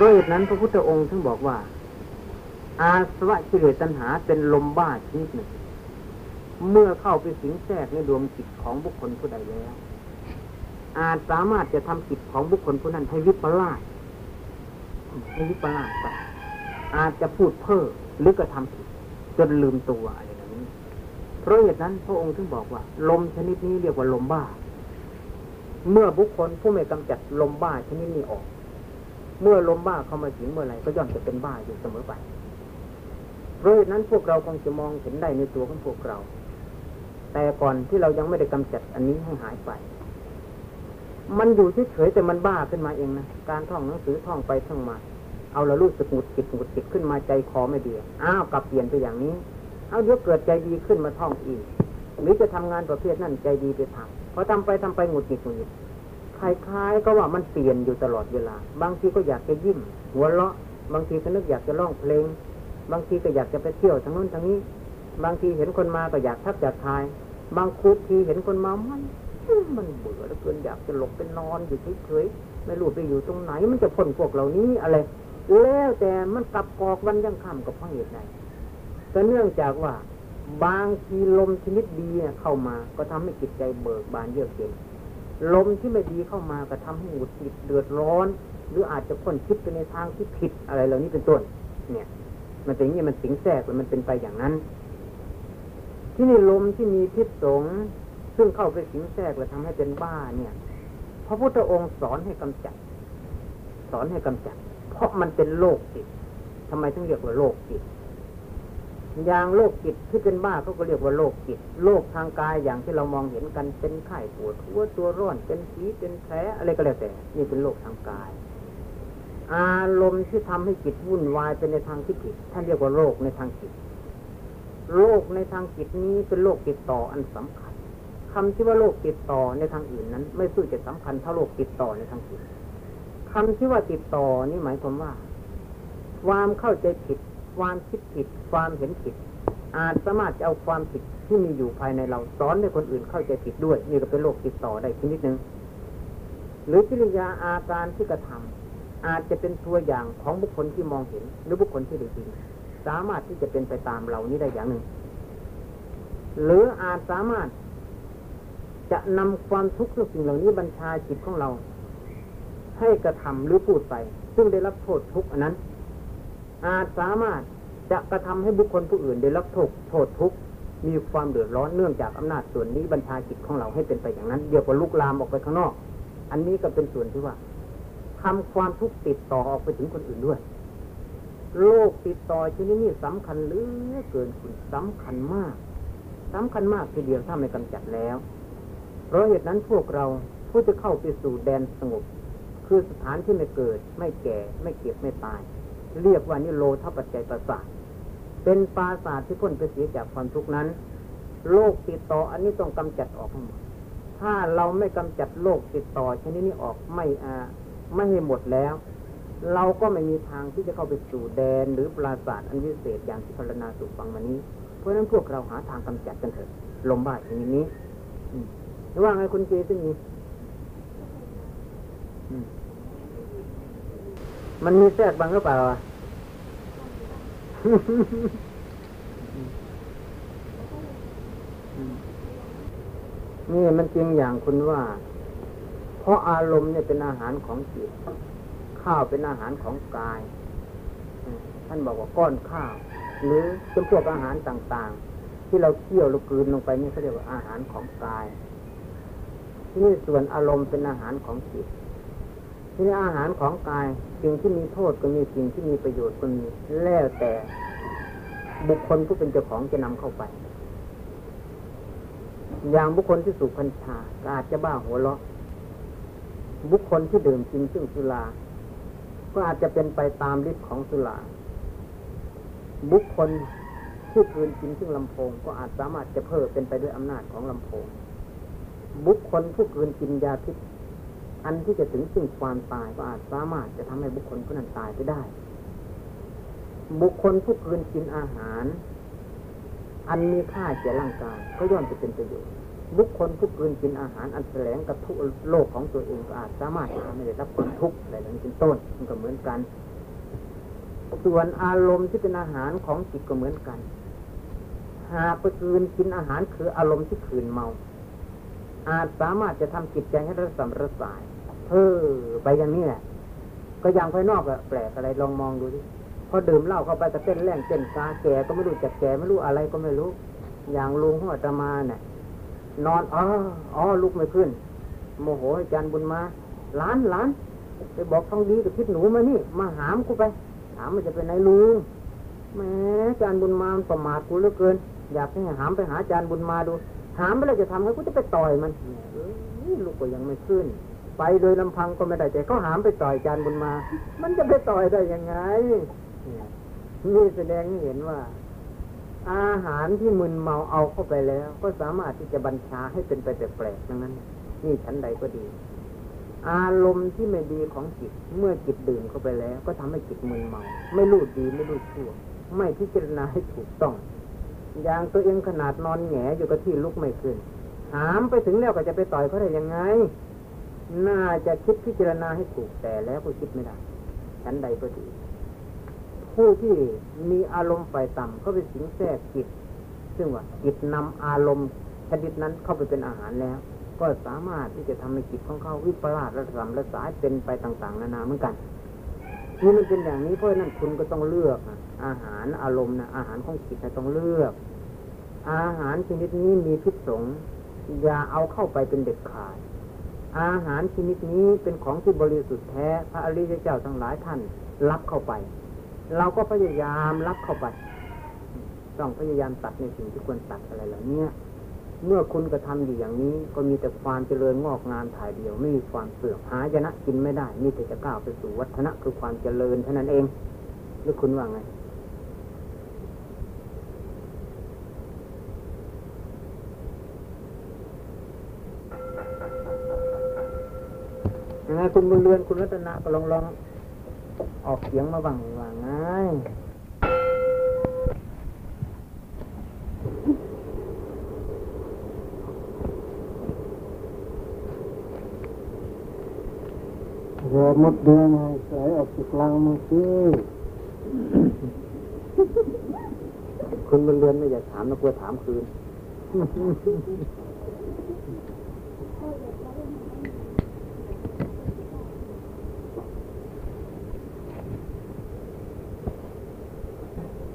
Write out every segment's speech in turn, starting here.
ราะเหตุนั้นพระพุทธองค์ถึงบอกว่า อาสวะกิเลสตัณหาเป็นลมบ้าชนิดหนึ่ง เมื่อเข้าไปสิงแทรกในดวงจิตของบุคคลผู้ใดแล้ว อาจสามารถจะทำจิตของบุคคลผู้นั้นให้วิปลาสให้วิปลาสไปอาจจะพูดเพ้อหรือกระทำผิดจนลืมตัวอะไรแบบนี้ เพราะเหตุนั้นพระองค์ถึงบอกว่า ลมชนิดนี้เรียกว่าลมบ้า เมื่อบุคคลผู้ไม่กำจัดลมบ้าชนิดนี้ออก เมื่อลมบ้าเข้ามาสิงเมื่อไรก็ย่อมจะเป็นบ้าอยู่เสมอไปเพราะนั้นพวกเราคงจะมองเห็นได้ในตัวของพวกเรา แต่ก่อนที่เรายังไม่ได้กำจัดอันนี้ให้หายไป มันอยู่เฉยๆแต่มันบ้าขึ้นมาเองนะการท่องหนังสือท่องไปท่องมา เอาละรู้สึกหงุดหงิดหงุดหงิดขึ้นมาใจคอไม่ดีอ้าวกลับเปลี่ยนไปอย่างนี้เอาเดี๋ยวเกิดใจดีขึ้นมาท่องอีกหรือจะทำงานประเภทนั้นใจดีไปทำพอทำไปทำไปหงุดหงิดหงุดหงิด คล้ายๆก็ว่ามันเปลี่ยนอยู่ตลอดเวลา บางทีก็อยากจะยิ้มหัวเราะ บางทีก็นึกอยากจะร้องเพลง บางทีก็อยากจะไปเที่ยวทางนู้นทางนี้ บางทีเห็นคนมาก็อยากทักอยากทาย บางคุทีเห็นคนมามันมันเบื่อแล้วเกินอยากจะหลบไปนอนอยู่เฉยๆไม่รู้ไปอยู่ตรงไหน มันจะพ้นพวกเหล่านี้อะไร แล้วแต่มันกลับกอกวันยังค่ำกับพระเหตุใดก็เนื่องจากว่า บางทีลมชนิดดีเข้ามา ก็ทำให้จิตใจเบิกบานเยือกเย็น ลมที่ไม่ดีเข้ามาก็ทำให้หงุดหงิดเดือดร้อน หรืออาจจะค้นคิดไปในทางที่ผิดอะไรเหล่านี้เป็นต้น เนี่ย มันเป็นอย่างนี้มันสิงแทรกมันเป็นไปอย่างนั้น ที่นี่ลมที่มีพิษสงซึ่งเข้าไปสิงแทรกแล้วทำให้เป็นบ้าเนี่ยพระพุทธองค์สอนให้กำจัด สอนให้กำจัด เพราะมันเป็นโรคจิตทำไมถึงเรียกว่าโรคจิต อย่างโรคจิตที่เป็นบ้าเขาก็เรียกว่าโรคจิตโรคทางกายอย่างที่เรามองเห็นกันเป็นไข้ปวดหัวตัวร้อนเป็นผีเป็นแผลอะไรก็แล้วแต่ นี่เป็นโรคทางกาย อารมณ์ที่ทำให้จิตวุ่นวายเป็นในทางที่ผิดท่านเรียกว่าโรคในทางจิตโรคในทางจิตนี้เป็นโรคติดต่ออันสำคัญคำที่ว่าโรคติดต่อในทางอื่นนั้น ไม่สู้จะสำคัญเท่าโรคติดต่อในทางจิตคำที่ว่าติดต่อนี่หมายความว่า ความเข้าใจผิด ความคิดผิด ความเห็นผิด อาจสามารถจะเอาความผิดที่มีอยู่ภายในเราสอนให้คนอื่นเข้าใจผิดด้วย นี่ก็เป็นโรคติดต่อได้ชนิดหนึ่งหรือกิริยาอาการที่กระทำอาจจะเป็นตัวอย่างของบุคคลที่มองเห็น หรือบุคคลที่ได้ยินสามารถที่จะเป็นไปตามเหล่านี้ได้อย่างหนึ่ง หรืออาจสามารถจะนำความทุกข์ทุกสิ่งเหล่านี้บัญชาจิตของเรา ให้กระทำหรือพูดไป ซึ่งได้รับโทษทุกอันนั้น อาจสามารถจะกระทำให้บุคคลผู้อื่นได้รับโทษโทษทุกข์มีความเดือดร้อนเนื่องจากอำนาจส่วนนี้บัญชาจิตของเราให้เป็นไปอย่างนั้นเดียวกับลุกลามออกไปข้างนอก อันนี้ก็เป็นส่วนที่ว่าทำความทุกข์ติดต่อออกไปถึงคนอื่นด้วย โรคติดต่อชนิดนี้สำคัญเหลือเกินคุณสำคัญมากสำคัญมากทีเดียวถ้าไม่กำจัดแล้ว เพราะเหตุนั้นพวกเราผู้จะเข้าไปสู่แดนสงบ คือสถานที่ไม่เกิด ไม่แก่ ไม่เก็บไม่ตาย เรียกว่านิโรธปัจจัยประสาทเป็นปราศาสตร์ที่พ้นไปเสียจากความทุกข์นั้นโรคติดต่ออันนี้ต้องกำจัดออกทั้งหมด ถ้าเราไม่กำจัดโรคติดต่อชนิดนี้ออกไม่อ่าไม่ให้หมดแล้ว เราก็ไม่มีทางที่จะเข้าไปสู่แดนหรือปราศาสตร์อันวิเศษอย่างที่พรณนาสู่ฟังมานี้ เพราะฉะนั้นพวกเราหาทางกำจัดกันเถอะ ลมบ้าชนิดนี้หรือว่าไงคุณเจซึ่งมี มันมีแทรกบางหรือเปล่าอะนี่มันจริงอย่างคุณว่า เพราะอารมณ์เนี่ยเป็นอาหารของจิต ข้าวเป็นอาหารของกาย ท่านบอกว่าก้อนข้าว หรือเป็นพวกอาหารต่างๆ ที่เราเคี่ยวเรากลืนลงไปนี่เขาเรียกว่าอาหารของกาย ที่นี่ส่วนอารมณ์เป็นอาหารของจิต ทีนี่อาหารของกายสิ่งที่มีโทษก็มีสิ่งที่มีประโยชน์ก็มีแล้วแต่บุคคลผู้เป็นเจ้าของจะนำเข้าไป อย่างบุคคลที่สูบพัญชาก็อาจจะบ้าหัวเราะ บุคคลที่ดื่มกินซึ่งสุรา ก็อาจจะเป็นไปตามฤทธิ์ของสุรา บุคคลที่คืนกินซึ่งลำโพง ก็อาจสามารถจะเพิ่มเป็นไปด้วยอำนาจของลำโพง บุคคลผู้คืนกินยาพิษ อันที่จะถึงซึ่งความตายก็อาจสามารถจะทำให้บุคคลผู้นั้นตายไปได้ บุคคลผู้คืนกินอาหาร อันมีค่าแก่ร่างกายก็ย่อมจะเป็นประโยชน์บุคคลผู้กลืนกินอาหารอันแสลงกับทุกโลกของตัวเองก็อาจสามารถจะทำให้ได้รับความทุกข์อะไรอย่างนี้เป็นต้นมันก็เหมือนกัน ส่วนอารมณ์ที่เป็นอาหารของจิตก็เหมือนกัน หากไปกลืนกินอาหารคืออารมณ์ที่ขืนเมาอาจสามารถจะทำจิตใจให้ระสำระสาย เพ้อไปอย่างนี้แหละก็อย่างภายนอกอะแปลกอะไรลองมองดูดิพอดื่มเหล้าเข้าไปก็เต้นแรงเต้นกาแก่ก็ไม่รู้จักแก่ไม่รู้อะไรก็ไม่รู้ อย่างลุงหัวตมาเนี่ยนอนอ๋ออ๋อลุกไม่ขึ้น โมโหอาจารย์บุญมาหล้านหล้านไปบอกทองดีกับคิดหนูมานี่ มาหามกูไปถามมันจะเป็นไหนลุงแหมอาจารย์บุญมาประมาทกูเหลือเกิน อยากให้หามไปหาอาจารย์บุญมาดูถามไปแล้วจะทำให้กูจะไปต่อยมันลูกก็ยังไม่ขึ้น ไปโดยลำพังก็ไม่ได้แต่เขาหามไปต่อยจารย์บุญมา มันจะไปต่อยได้ยังไงเนี่ยนี่แสดงให้เห็นว่า อาหารที่มึนเมาเอาเข้าไปแล้ว ก็สามารถที่จะบัญชาให้เป็นไปแปลกๆดังนั้น นี่ชั้นใดก็ดี อารมณ์ที่ไม่ดีของจิต เมื่อจิตดื่มเข้าไปแล้ว ก็ทำให้จิตมึนเมา ไม่รู้ดีไม่รู้ชั่ว ไม่พิจารณาให้ถูกต้อง อย่างตัวเองขนาดนอนแหงอยู่กับที่ลุกไม่ขึ้น หามไปถึงแล้วก็จะไปต่อยเขาได้ยังไง น่าจะคิดพิจารณาให้ถูกแต่แล้วก็คิดไม่ได้ชั้นใดก็ดีผู้ที่มีอารมณ์ฝ่ายต่ำก็ไปสิงแทรกจิต ซึ่งว่าจิตนำอารมณ์ชนิดนั้นเข้าไปเป็นอาหารแล้ว ก็สามารถที่จะทำให้จิตของเขาวิปลาสระสำระสายเป็นไปต่าง ๆ นานาเหมือนกันนี่มันเป็นอย่างนี้เพราะนั้นคุณก็ต้องเลือกอะอาหารอารมณ์นะอาหารของจิตนะต้องเลือก อาหารชนิดนี้มีพิษสงอย่าเอาเข้าไปเป็นเด็ดขาด อาหารชนิดนี้เป็นของที่บริสุทธิ์แท้ พระอริยเจ้าทั้งหลายท่านรับเข้าไป เราก็พยายามรับเข้าไป ต้องพยายามตัดในสิ่งที่ควรตัดอะไรเหล่านี้เมื่อคุณกระทำอยู่อย่างนี้ ก็มีแต่ความเจริญงอกงามถ่ายเดียว ไม่มีความเสื่อมหายนะกินไม่ได้ มีแต่จะก้าวไปสู่วัฒนะคือความเจริญเท่านั้นเองหรือคุณว่าไง ไงคุณบุญเรือนคุณรัตนะก็ลองลองออกเสียงมาบ้างว่าไงเรือมดเดือนให้ไหลออกจากรังมือสิคุณบุญเรือนไม่อยากถามนะกลัวถามคืน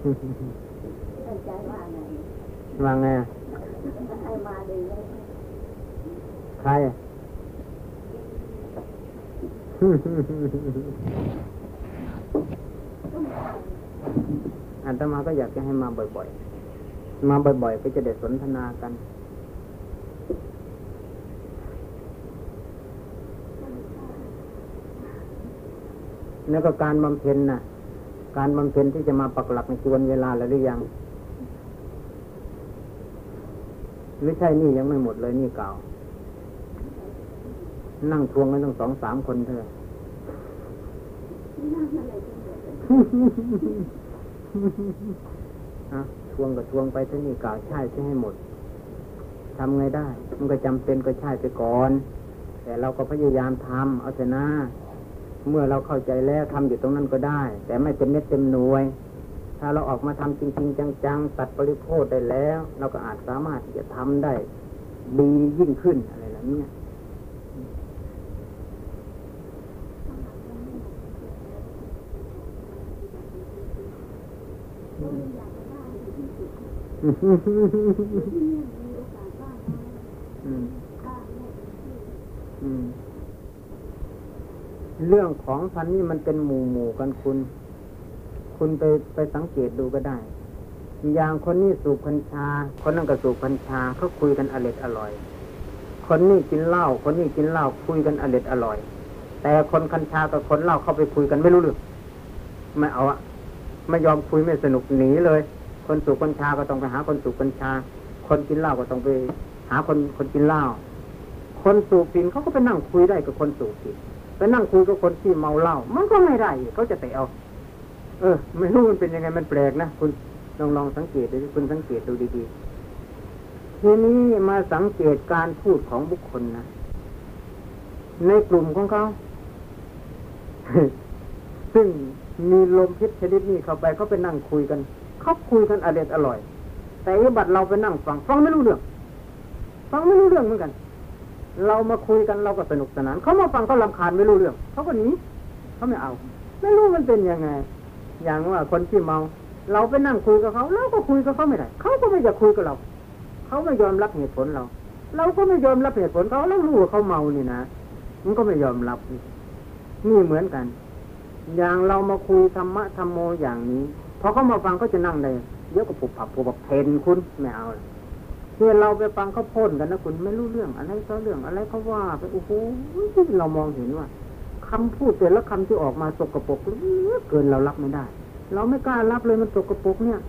เข้าใจว่าไงว่าไงให้มาดีเลยใครอาตมาก็อยากจะให้มาบ่อยๆ มาบ่อยๆ ก็จะได้สนทนากัน แล้วก็การบำเพ็ญน่ะ การบำเพ็ญที่จะมาปักหลักในจวนเวลาแล้วหรือยังไม่ใช่นี่ยังไม่หมดเลยนี่เก่า นั่งทวงกันตั้งสองสามคนเถอะอะทวงก็ทวงไปที่นี่กล่าวใช่ใช่ให้หมดทำไงได้ มันก็จำเป็นก็ใช่ไปก่อน แต่เราก็พยายามทำเอาเถอะนะ เมื่อเราเข้าใจแล้วทำอยู่ตรงนั้นก็ได้ แต่ไม่เต็มเม็ดเต็มหน่วย ถ้าเราออกมาทำจริง ๆ จังๆตัดบริโภคได้แล้ว เราก็อาจสามารถที่จะทำได้ดียิ่งขึ้นอะไรแบบนี้อืมอืม เรื่องของพันนี้มันเป็นหมู่หมู่กันคุณ คุณไปไปสังเกตดูก็ได้ อย่างคนนี้สูบกัญชา คนนั้นก็สูบกัญชาเขาคุยกันอร็ดอร่อย คนนี้กินเหล้าคนนี้กินเหล้าคุยกันอร็ดอร่อย แต่คนกัญชากับคนเหล้าเข้าไปคุยกันไม่รู้เรื่องไม่เอาอะไม่ยอมคุยไม่สนุกหนีเลย คนสูบกัญชาก็ต้องไปหาคนสูบกัญชา คนกินเหล้าก็ต้องไปหาคนคนกินเหล้าคนสูบฝิ่นเขาก็ไปนั่งคุยได้กับคนสูบฝิ่น ไปนั่งคุยกับคนที่เมาเหล้ามันก็ไม่ได้เขาจะเตะเอาเออ ไม่รู้มันเป็นยังไงมันแปลกนะคุณลองลองสังเกตดูคุณสังเกตดูดีๆททีนี้มาสังเกตการพูดของบุคคลนะในกลุ่มของเขาซึ่งมีลมพิษชนิดนี้เข้าไปเขาไปนั่งคุยกันเขาคุยกันอร่อยอร่อย แต่ไอ้บัดเราไปนั่งฟัง ฟังไม่รู้เรื่อง ฟังไม่รู้เรื่องเหมือนกัน เรามาคุยกันเราก็สนุกสนาน เขามาฟังเขาลำคาญไม่รู้เรื่อง เขาก็หนีเขาไม่เอา ไม่รู้มันเป็นยังไง อย่างว่าคนที่เมา เราไปนั่งคุยกับเขาเราก็คุยกับเขาไม่ได้เขาก็ไม่อยากคุยกับเรา เขาไม่ยอมรับเหตุผลเรา เราก็ไม่ยอมรับเหตุผลเขาเรารู้ว่าเขาเมานี่นะมันก็ไม่ยอมรับนี่เหมือนกัน อย่างเรามาคุยธรรมะธรรมโมอย่างนี้พอเขามาฟังก็จะนั่งเลยเดี๋ยวก็ปุบปับปุบปับเพนคุณไม่เอาเลย ที่เราไปฟังเขาพ่นกันนะคุณไม่รู้เรื่องอะไรก็เรื่องอะไรเขาว่าไปโอ้โหเรามองเห็นว่าคำพูดแต่ละคำที่ออกมาสกปรกเหลือเกินเรารับไม่ได้ เราไม่กล้ารับเลยมันสกปรกเนี่ย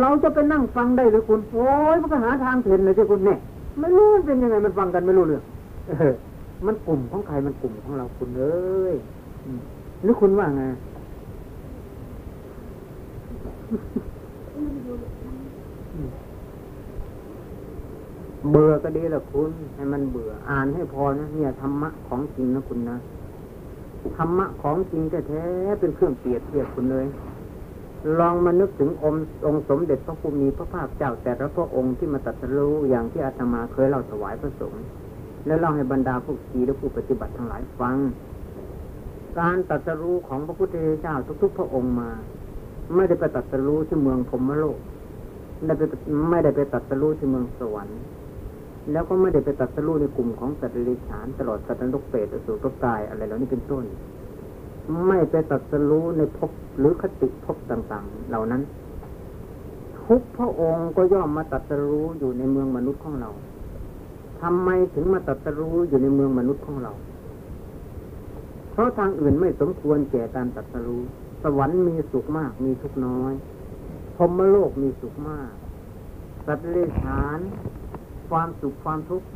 เราจะไปนั่งฟังได้หรือคุณโอ้ยมันก็หาทางเห็นเลยสิคุณเนี่ยไม่รู้มันเป็นยังไงมันฟังกันไม่รู้เรื่องเออมันกลุ่มของใครมันกลุ่มของเราคุณเอ้ยหรือคุณว่าไง เบื่อก็ดีละคุณ ให้มันเบื่อ อ่านให้พอนะเนี่ยธรรมะของจริงนะคุณนะธรรมะของจริงแท้ๆเป็นเครื่องเปรียบเทียบคุณเลย ลองมานึกถึงองค์องสมเด็จพระภูมิพระภาคเจ้าแต่ละพระองค์ที่มาตรัสรู้อย่างที่อาตมาเคยเล่าถวายพระสงฆ์และเล่าให้บรรดาผู้ชีและผู้ปฏิบัติทั้งหลายฟัง การตรัสรู้ของพระพุทธเจ้าทุก ๆ พระองค์มา ไม่ได้ไปตรัสรู้ที่เมืองพมโลกไม่ได้ไปไม่ได้ไปตรัสรู้ที่เมืองสวรรค์ แล้วก็ไม่ได้ไปตรัสรู้ในกลุ่มของสัตว์เดรัจฉานตลอดสัตว์นรกเปรตอสูรกายอะไรเหล่านี้เป็นต้น ไม่ไปตรัสรู้ในภพหรือคติภพต่างๆ เหล่านั้น ทุกพระองค์ก็ย่อมมาตรัสรู้อยู่ในเมืองมนุษย์ของเราทำไมถึงมาตรัสรู้อยู่ในเมืองมนุษย์ของเรา เพราะทางอื่นไม่สมควรแก่การตรัสรู้สวรรค์มีสุขมากมีทุกข์น้อยพรมโลกมีสุขมาก สัตว์เดรัจฉาน ความสุขความทุกข์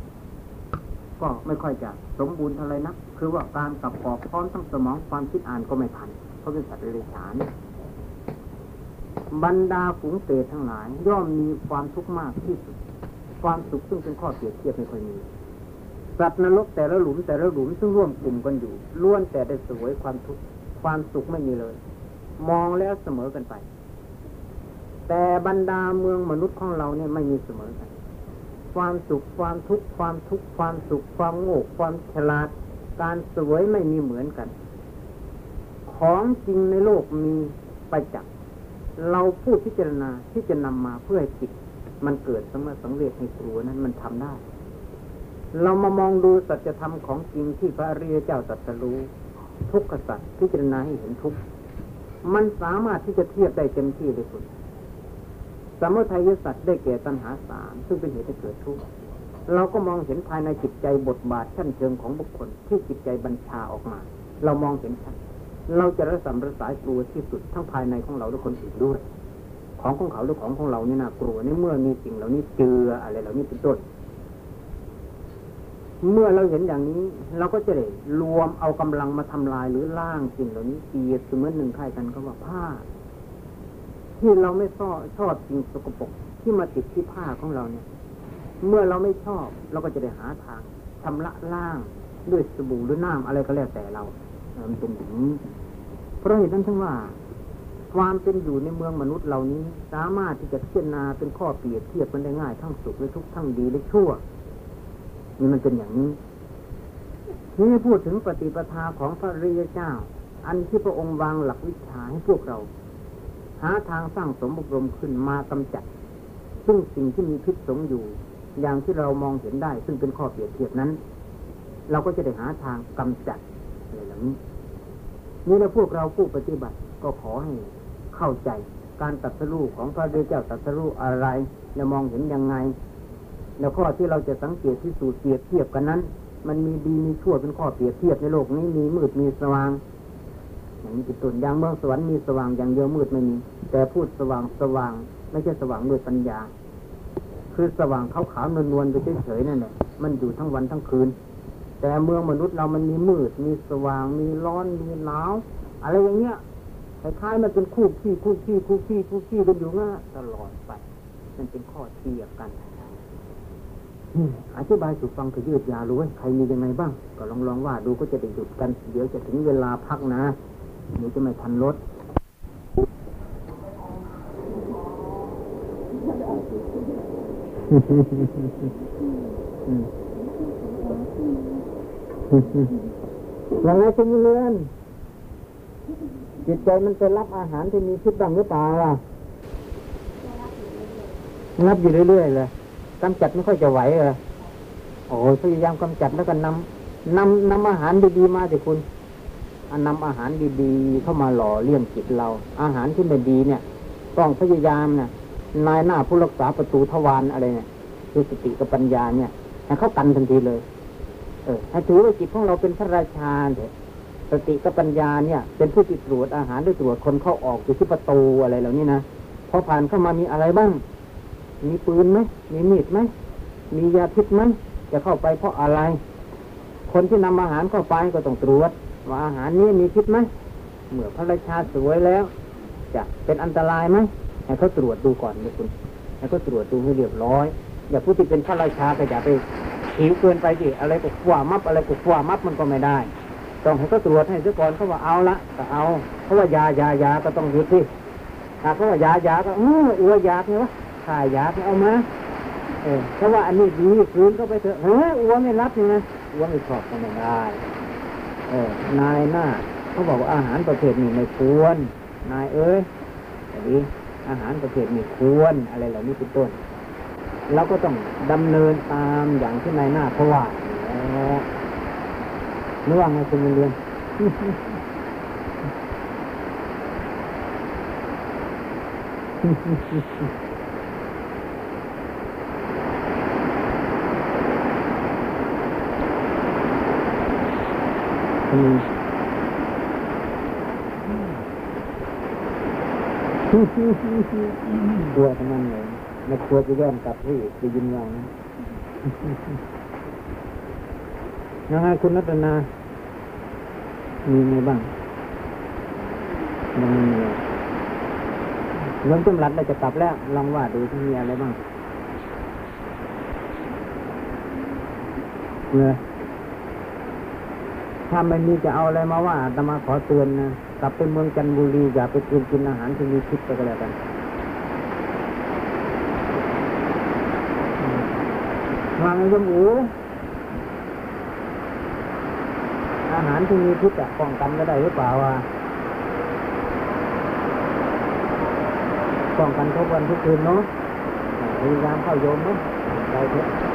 ก็ไม่ค่อยจะสมบูรณ์เท่าไรนักคือว่าการกับกอบพร้อมทั้งสมองความคิดอ่านก็ไม่ทันเพราะเป็นสัตว์เดรัจฉานบรรดาฝูงเปรตทั้งหลาย ย่อมมีความทุกข์มากที่สุด ความสุขซึ่งเป็นข้อเปรียบเทียบไม่ค่อยมีสัตว์นรกแต่ละหลุมแต่ละหลุมซึ่งร่วมกลุ่มกันอยู่ล้วนแต่ได้สวยความทุกข์ความสุขไม่มีเลย มองแล้วเสมอกันไป แต่บรรดาเมืองมนุษย์ของเราเนี่ยไม่มีเสมอกัน ความสุขความทุกข์ความทุกข์ความสุขความโง่ความฉลาด การสวยไม่มีเหมือนกัน ของจริงในโลกมีประจักษ์เราผู้พิจารณาที่จะนำมาเพื่อให้จิตมันเกิดสมสังเวชให้กลัวนั้นมันทำได้ เรามามองดูสัจธรรมของจริงที่พระอริยเจ้าตรัสรู้ทุกขสัจพิจารณาให้เห็นทุกข์มันสามารถที่จะเทียบได้เต็มที่เลยคุณ สมุทัยสัตว์ได้แก่ตัณหาสามซึ่งเป็นเหตุให้เกิดทุกข์เราก็มองเห็นภายในจิตใจบทบาทชั้นเชิงของบุคคลที่จิตใจบัญชาออกมา เรามองเห็นชัดเราจะระสำระสายกลัวที่สุดทั้งภายในของเราและคนอื่นด้วย ของของเขาหรือของของเราเนี่ยน่ากลัวในเมื่อมีสิ่งเหล่านี้เจืออะไรเหล่านี้เป็นต้นเมื่อเราเห็นอย่างนี้ เราก็จะได้รวมเอากำลังมาทำลายหรือล่างสิ่งเหล่านี้เปียเสมือนหนึ่งค่ายกันก็ว่าผ้า ที่เราไม่ชอบชอบสิ่งสกปรกที่มาติดที่ผ้าของเราเนี่ย เมื่อเราไม่ชอบ เราก็จะได้หาทางชำระล่างด้วยสบู่หรือน้ำอะไรก็แล้วแต่เรามันเป็นอย่างนี้เพราะเหตุนั้นถึงว่า ความเป็นอยู่ในเมืองมนุษย์เหล่านี้ สามารถที่จะพิจารณาเป็นข้อเปรียบเทียบกันได้ง่ายทั้งสุขและทุกข์ทั้งดีและชั่วนี่มันเป็นอย่างนี้ทีนี้พูดถึงปฏิปทาของพระริยเจ้า อันที่พระองค์วางหลักวิชาให้พวกเรา หาทางสร้างสมบุรมขึ้นมากำจัด ซึ่งสิ่งที่มีพิษสงอยู่ อย่างที่เรามองเห็นได้ ซึ่งเป็นข้อเปรียบเทียบนั้น เราก็จะได้หาทางกำจัดอะไรเหล่านี้นี่แล้วพวกเราผู้ปฏิบัติก็ขอให้เข้าใจการตัดสู้ของพระเดชเจ้าตัดสู้อะไรและมองเห็นยังไง แล้วข้อที่เราจะสังเกตที่สูตรเปรียบเทียบกันนั้น มันมีดีมีชั่วเป็นข้อเปรียบเทียบในโลกนี้มีมืดมีสว่าง อย่างนี้เป็นต้นอย่างเมืองสวรรค์มีสว่างอย่างเดียวมืดไม่มีแต่พูดสว่างสว่าง ไม่ใช่สว่างมืดปัญญา คือสว่างขาวขาวนวลๆไปเฉยๆนั่นแหละมันอยู่ทั้งวันทั้งคืน แต่เมืองมนุษย์เรามันมีมืด มีสว่าง มีร้อนมีหนาวอะไรอย่างเงี้ยคล้ายๆมันเป็นคู่ขี้คู่ขี้คู่ขี้คู่ขี้กันอยู่งั้นตลอดไปมันเป็นข้อเทียบกันอธิบายสู่ฟังก็ยืดยาวรู้ไว้ยใครมียังไงบ้าง ก็ลองลองว่าดูก็จะได้หยุดกัน เดี๋ยวจะถึงเวลาพักนะ เดี๋ยวจะไม่ทันรถอืมยังไงคุณเรือนจิตใจมันจะรับอาหารที่มีพิษบ้างหรือเปล่าล่ะรับอยู่เรื่อยๆเลยกำจัดไม่ค่อยจะไหวเลยโอ้ยพยายามกำจัดแล้วก็นำนำนำอาหารดีๆมาสิคุณ นนำอาหารดีๆ เข้ามาหล่อเลี้ยงจิตเรา อาหารที่ไม่ดีเนี่ย ต้องพยายามนะนายหน้าผู้รักษาประตูทวารอะไรเนี่ยคือสติกับปัญญาเนี่ยให้เขากันทันทีเลย เออให้ถือว่าจิตของเราเป็นพระราชาเถอะสติกับปัญญาเนี่ย เป็นผู้ที่ตรวจอาหารด้วยตรวจคนเข้าออกอยู่ที่ประตูอะไรเหล่านี้นะพอผ่านเข้ามามีอะไรบ้าง มีปืนไหมมีมีดไหมมียาพิษไหมจะเข้าไปเพราะอะไร คนที่นำอาหารเข้าไปก็ต้องตรวจ ว่าอาหารนี้มีพิษไหมเมื่อพระราชาสวยแล้ว จะเป็นอันตรายไหมให้เขาตรวจดูก่อนเลยคุณให้เขาตรวจดูให้เรียบร้อย อย่าผู้ที่เป็นพระราชาก็อย่าไปหิวเกินไปสิอะไรก็ขวามับอะไรก็ขวามับมันก็ไม่ได้ ต้องให้เขาตรวจให้ซะก่อนเขาว่าเอาละก็เอาเพราะว่ายายายาก็ต้องหยุดที่ถ้าเขาว่ายายาก็เอออัวยาไงวะขายยาเอามาเออเพราะว่าอันนี้ดีคืนก็ไปเถอะเฮ้ยอ้วไม่รับนี่นะอ้วไม่ชอบก็ไม่ได้ นายหน้าเขาบอกว่าอาหารประเภทนี้ไม่ควร นายเอ้ยอันนี้อาหารประเภทนี้ควรอะไรเหล่านี้เป็นต้นเราก็ต้องดำเนินตามอย่างที่นายหน้าเขาว่าแล้วนึกว่าไงคุณเรียนอืม กลัวทั้งนั้นเลยไม่กลัวจะย้อนกลับที่จะยินว่านะยังไงคุณรัตนา มีไงบ้างยังไม่มีเลยเริ่มต้นรัดเราจะกลับแล้ว ลองว่าดูที่มีอะไรบ้างเนี่ย ถ้าไม่มีจะเอาอะไรมาว่าตมาขอเตือนนะกลับไปเมืองจันทบุรีอย่าไปกินกินอาหารที่มีพิษไปก็แล้วกันวางไอ้ยมอูอาหารที่มีพิษอะป้องกันก็ได้หรือเปล่าอะป้องกันทุกวันทุกคืนเนาะพยายามเข้าโยมเนาะใจเถอะ